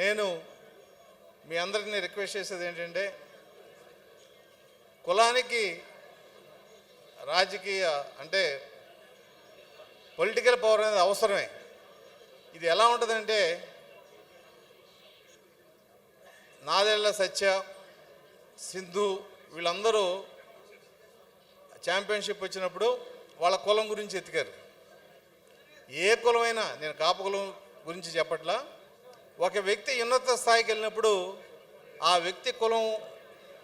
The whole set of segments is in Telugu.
నేను మీ అందరిని రిక్వెస్ట్ చేసేది ఏంటంటే కులానికి రాజకీయ అంటే పొలిటికల్ పవర్ అనేది అవసరమే. ఇది ఎలా ఉంటుందంటే నాదెళ్ళ సత్య సింధు వీళ్ళందరూ ఛాంపియన్షిప్ వచ్చినప్పుడు వాళ్ళ కులం గురించి ఎతికారు. ఏ కులమైనా నేను కాపు కులం గురించి చెప్పట్లా ఒక వ్యక్తి ఉన్నత స్థాయికి వెళ్ళినప్పుడు ఆ వ్యక్తి కులం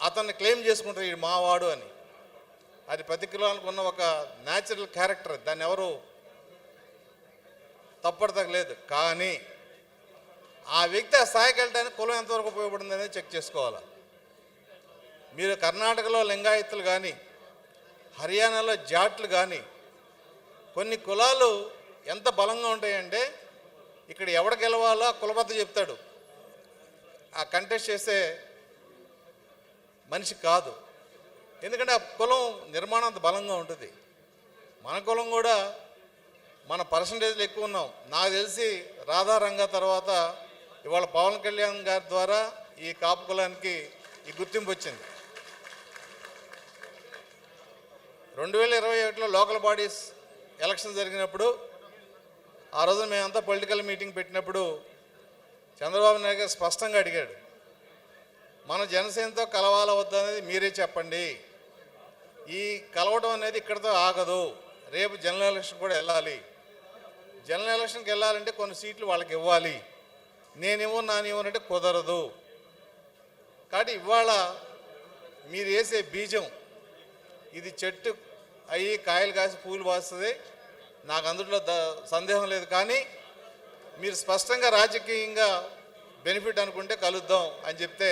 అతన్ని క్లెయిమ్ చేసుకుంటారు ఈ మావాడు అని. అది ప్రతి కులానికి ఉన్న ఒక న్యాచురల్ క్యారెక్టర్ దాన్ని ఎవరు తప్పడతగలేదు కానీ ఆ వ్యక్తి ఆ స్థాయికి వెళ్ళడానికి కులం ఎంతవరకు ఉపయోగపడింది అనేది చెక్ చేసుకోవాలి? మీరు కర్ణాటకలో లింగాయత్తులు కానీ హర్యానాలో జాట్లు కానీ కొన్ని కులాలు ఎంత బలంగా ఉంటాయంటే ఇక్కడ ఎవడ గెలవాలో ఆ కులబద్ద చెప్తాడు. ఆ కంటెస్ట్ చేసే మనిషి కాదు. ఎందుకంటే ఆ కులం నిర్మాణం అంత బలంగా ఉంటుంది. మన కులం కూడా మన పర్సంటేజ్లు ఎక్కువ ఉన్నాం. నాకు తెలిసి రాధారంగ తర్వాత ఇవాళ పవన్ కళ్యాణ్ గారి ద్వారా ఈ కాపు కులానికి ఈ గుర్తింపు వచ్చింది. రెండు వేల ఇరవై ఒకటిలో లోకల్ బాడీస్ ఎలక్షన్ జరిగినప్పుడు ఆ రోజు మేమంతా పొలిటికల్ మీటింగ్ పెట్టినప్పుడు చంద్రబాబు నాయుడు గారు స్పష్టంగా అడిగాడు మన జనసేనతో కలవాల వద్దనేది మీరే చెప్పండి. ఈ కలవడం అనేది ఇక్కడతో ఆగదు. రేపు జనరల్ ఎలక్షన్ కూడా వెళ్ళాలి. జనరల్ ఎలక్షన్కి వెళ్ళాలంటే కొన్ని సీట్లు వాళ్ళకి ఇవ్వాలి. నేనేమో నానేమోనంటే కుదరదు. కాబట్టి ఇవాళ మీరు వేసే బీజం ఇది చెట్టు అయ్యి కాయలు కాసి పూలు పాస్తుంది. నాకు అందులో ద సందేహం లేదు. కానీ మీరు స్పష్టంగా రాజకీయంగా బెనిఫిట్ అనుకుంటే కలుద్దాం అని చెప్తే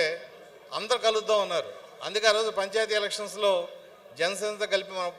అందరు కలుద్దాం అన్నారు. అందుకే ఆ రోజు పంచాయతీ ఎలక్షన్స్లో జనసేనతో కలిపి మనం